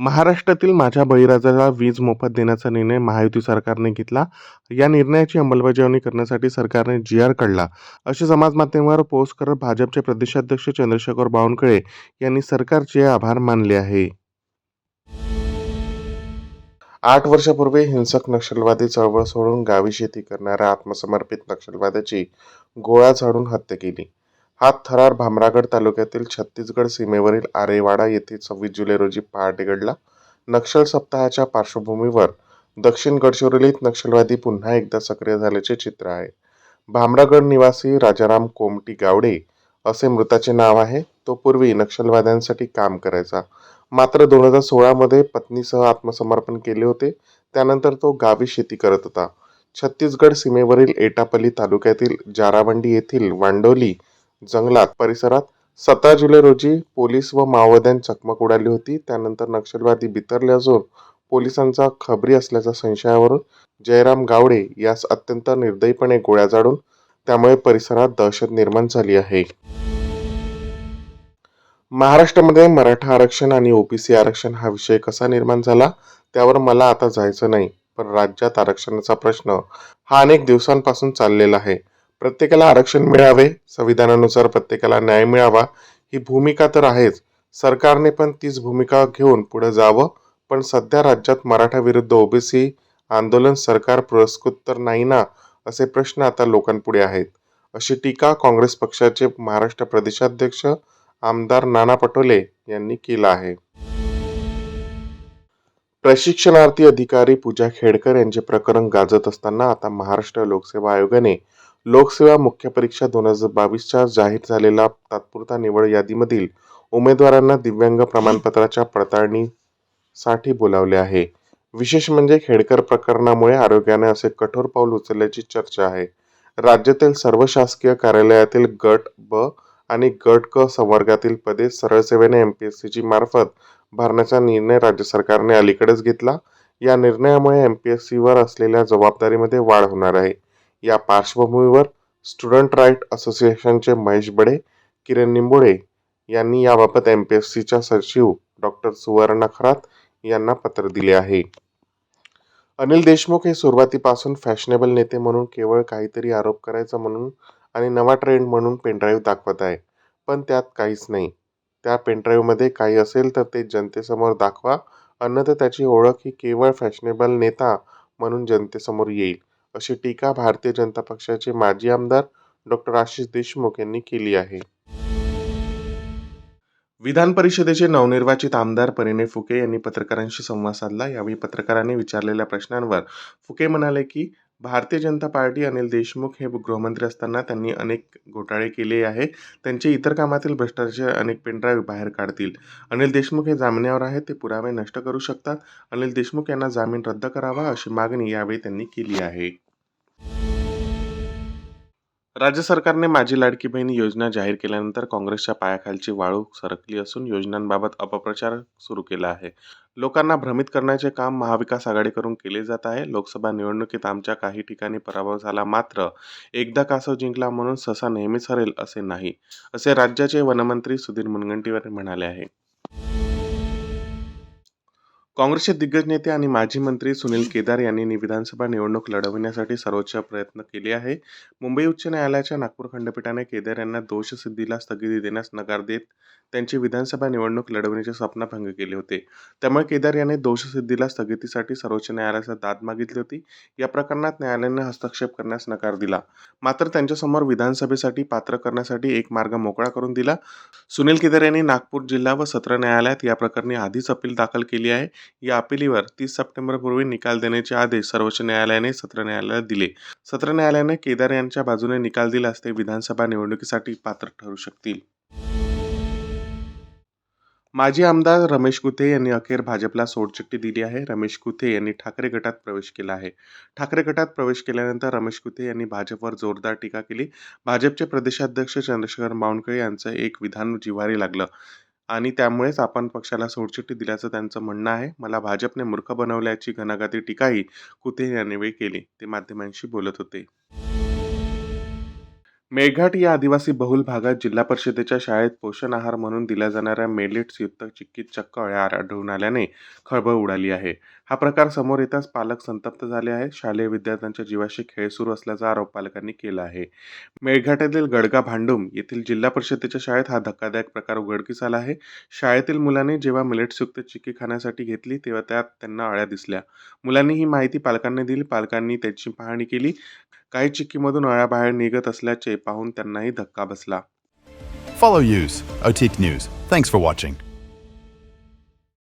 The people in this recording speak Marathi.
महाराष्ट्रातील माझ्या बळीराजाला वीज मोफत देण्याचा निर्णय महायुती सरकारने घेतला. या निर्णयाची अंमलबजावणी करण्यासाठी सरकारने जी आर काढला. असे समाजमाध्यमावर पोस्ट करत भाजपचे प्रदेशाध्यक्ष चंद्रशेखर बावनकुळे यांनी सरकारचे आभार मानले आहे. आठ वर्षापूर्वी हिंसक नक्षलवादी चळवळ सोडून गावी शेती करणाऱ्या आत्मसमर्पित नक्षलवाद्याची गोळा झाडून हत्या केली. हा थरार भामरागड तालुक्यातील छत्तीसगड सीमेवरील आरेवाडा येथे सव्वीस जुलै रोजी पहाटे घडला. नक्षल सप्ताहाच्या पार्श्वभूमीवर दक्षिण गडचिरोलीत नक्षलवादी पुन्हा एकदा सक्रिय झाल्याचे चित्र आहे. भामरागड निवासी राजाराम कोमटी गावडे असे मृताचे नाव आहे. तो पूर्वी नक्षलवाद्यांसाठी काम करायचा. मात्र दोन हजार सोळामध्ये पत्नीसह आत्मसमर्पण केले होते. त्यानंतर तो गावी शेती करत होता. छत्तीसगड सीमेवरील एटापल्ली तालुक्यातील जारावंडी येथील वांडोली जंगलात परिसरात सतरा जुलै रोजी पोलीस व माओवाद्यांत चकमक उडाली होती. त्यानंतर नक्षलवादी बितरले असून पोलिसांचा खबरी असल्याच्या संशयावरून जयराम गावडे यास अत्यंत निर्दयीपणे गोळ्या जाडून त्यामुळे परिसरात दहशत निर्माण झाली आहे. महाराष्ट्रामध्ये मराठा आरक्षण आणि ओबीसी आरक्षण हा विषय कसा निर्माण झाला त्यावर मला आता जायचं नाही पण राज्यात आरक्षणाचा प्रश्न हा अनेक दिवसांपासून चाललेला आहे. प्रत्येकाला आरक्षण मिळावे संविधानानुसार प्रत्येकाला न्याय मिळावा ही भूमिका तर आहेच. सरकारने पण तीच भूमिका घेऊन पुढे जावं पण सध्या राज्यात मराठा विरुद्ध ओबीसी आंदोलन सरकार पुरस्कृत तर नाही ना असे प्रश्न आता लोकांपुढे आहेत. अशी टीका काँग्रेस पक्षाचे महाराष्ट्र प्रदेशाध्यक्ष आमदार नाना पटोले यांनी केला आहे. प्रशिक्षणार्थी अधिकारी पूजा खेडकर यांचे प्रकरण गाजत असताना आता महाराष्ट्र लोकसेवा आयोगाने लोकसेवा मुख्य परीक्षा दोन हजार बावीसच्या जाहीर झालेल्या तात्पुरता निवड यादीमधील उमेदवारांना दिव्यांग प्रमाणपत्राच्या पडताळणीसाठी बोलावले आहे. विशेष म्हणजे खेडकर प्रकरणामुळे आरोग्याने असे कठोर पाऊल उचलल्याची चर्चा आहे. राज्यातील सर्व शासकीय कार्यालयातील गट ब आणि गट क संवर्गातील पदे सरळ सेवेने एम पी एस सीची मार्फत भरण्याचा निर्णय राज्य सरकारने अलीकडेच घेतला. या निर्णयामुळे एम पी एस सीवर असलेल्या जबाबदारीमध्ये वाढ होणार आहे. या पार्श्वभूमीवर स्टुडंट राईट असोसिएशनचे महेश बडे किरण निंबोडे यांनी याबाबत एम पी एस सीच्या सचिव डॉक्टर सुवर्ण खरात यांना पत्र दिले आहे. अनिल देशमुख हे सुरुवातीपासून फॅशनेबल नेते म्हणून केवळ काहीतरी आरोप करायचा म्हणून आणि नवा ट्रेंड म्हणून पेनड्राईव्ह दाखवत आहे. पण त्यात काहीच नाही. त्या पेनड्राईव्हमध्ये काही असेल तर ते जनतेसमोर दाखवा. अन्यथा त्याची ओळख ही केवळ फॅशनेबल नेता म्हणून जनतेसमोर येईल. अशी टीका भारतीय जनता पक्षाचे माजी आमदार डॉक्टर आशिष देशमुख यांनी केली आहे. विधान परिषदेचे नवनिर्वाचित आमदार परिणय फुके यांनी पत्रकारांशी संवाद साधला. यावेळी पत्रकारांनी विचारलेल्या प्रश्नांवर फुके म्हणाले की भारतीय जनता पार्टी अनिल देशमुख हे गृहमंत्री असताना त्यांनी अनेक घोटाळे केले आहे त्यांचे इतर कामातील भ्रष्टाचार अनेक पेनड्राईव्ह बाहेर काढतील. अनिल देशमुख हे जामिनावर आहेत. ते पुरावे नष्ट करू शकतात. अनिल देशमुख यांना जामीन रद्द करावा अशी मागणी यावेळी त्यांनी केली आहे. राज्य सरकारने माझी लाडकी बहीण योजना जाहीर केल्यानंतर काँग्रेसच्या पायाखालची वाळू सरकली असून योजनांबाबत अपप्रचार सुरू केला आहे. लोकांना भ्रमित करण्याचे काम महाविकास आघाडीकडून केले जात आहे. लोकसभा निवडणुकीत आमच्या काही ठिकाणी पराभव झाला मात्र एकदा कासव जिंकला म्हणून ससा नेहमीच हरेल असे नाही असे राज्याचे वनमंत्री सुधीर मुनगंटीवार म्हणाले आहे. काँग्रेसचे दिग्गज नेते आणि माजी मंत्री सुनील केदार यांनी विधानसभा निवडणूक लढवण्यासाठी सर्वोच्च प्रयत्न केले आहे. मुंबई उच्च न्यायालयाच्या नागपूर खंडपीठाने केदार यांना दोषसिद्धीला स्थगिती देण्यास नकार देत त्यांची विधानसभा निवडणूक लढवण्याचे स्वप्न भंग केले होते. त्यामुळे केदार यांनी दोषसिद्धीला स्थगितीसाठी सर्वोच्च न्यायालयाचा दाद मागितली होती. या प्रकरणात न्यायालयाने हस्तक्षेप करण्यास नकार दिला. मात्र त्यांच्यासमोर विधानसभेसाठी पात्र करण्यासाठी एक मार्ग मोकळा करून दिला. सुनील केदार यांनी नागपूर जिल्हा व सत्र न्यायालयात या प्रकरणी आधीच अपील दाखल केली आहे. या अपिलीवर तीस सप्टेंबरपूर्वी निकाल देण्याचे आदेश सर्वोच्च न्यायालयाने सत्र न्यायालयाला दिले. सत्र न्यायालयाने केदार यांच्या बाजूने निकाल दिल्यास ते विधानसभा निवडणुकीसाठी पात्र ठरू शकतील. माजी आमदार रमेश कुथे यांनी अखेर भाजपला सोडचिठ्ठी दिली आहे. रमेश कुथे यांनी ठाकरे गटात प्रवेश केला आहे. ठाकरे गटात प्रवेश केल्यानंतर रमेश कुथे यांनी भाजपवर जोरदार टीका केली. भाजपचे प्रदेशाध्यक्ष चंद्रशेखर बावनकुळे यांचं एक विधान जिव्हारी लागलं. आणि त्यामुळेच आपण पक्षाला सोडचिठ्ठी दिल्याचं त्यांचं म्हणणं आहे. मला भाजपने मूर्ख बनवल्याची घणाघाती टीकाही कुथे यांनी वेळी केली ते माध्यमांशी बोलत होते. मेळघाट या आदिवासी बहुल भागात जिल्हा परिषदेच्या शाळेत पोषण आहार म्हणून दिल्या जाणाऱ्या मिलेट्स युक्त चिक्कीत चक्क अळ्या आढळून आल्याने खळबळ उडाली आहे. हा प्रकार समोर येताच पालक संतप्त झाले आहेत. शालेय विद्यार्थ्यांच्या जीवाशी खेळ सुरू असल्याचा आरोप पालकांनी केला आहे. मेळघाटातील गडगा भांडुम येथील जिल्हा परिषदेच्या शाळेत हा धक्कादायक प्रकार उघडकीस आला आहे. शाळेतील मुलांनी जेव्हा मिलेट्सयुक्त चिक्की खाण्यासाठी घेतली तेव्हा त्यात त्यांना अळ्या दिसल्या. मुलांनी ही माहिती पालकांना दिली. पालकांनी त्याची पाहणी केली. काही चिक्कीमधून अळ्या बाहेर निघत असल्याचे पाहून त्यांनाही धक्का बसला Follow Use, OTIC News. Thanks for watching.